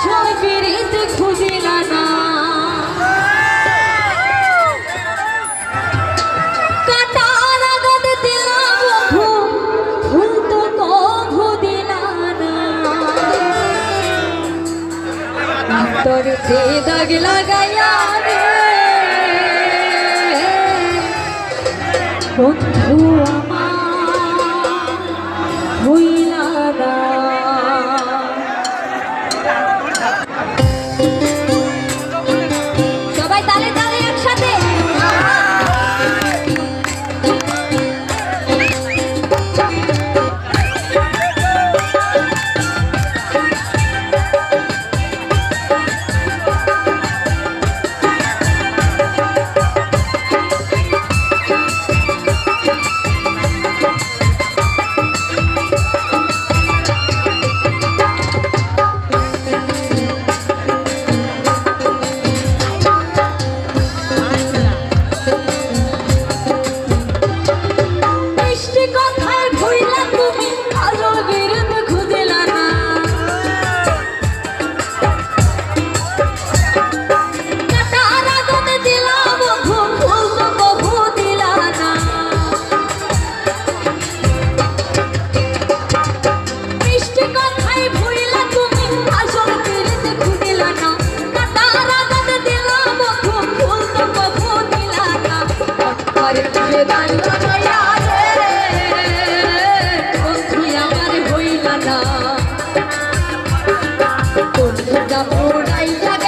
আসল পিরিত খুঁজিলা না কাটার আঘাত দিলা বধু ফুল তো কভু দিলা না। অন্তরেতে দাগ লাগাইয়া রে বন্ধু আমার হইলা না Thank you. অন্তরে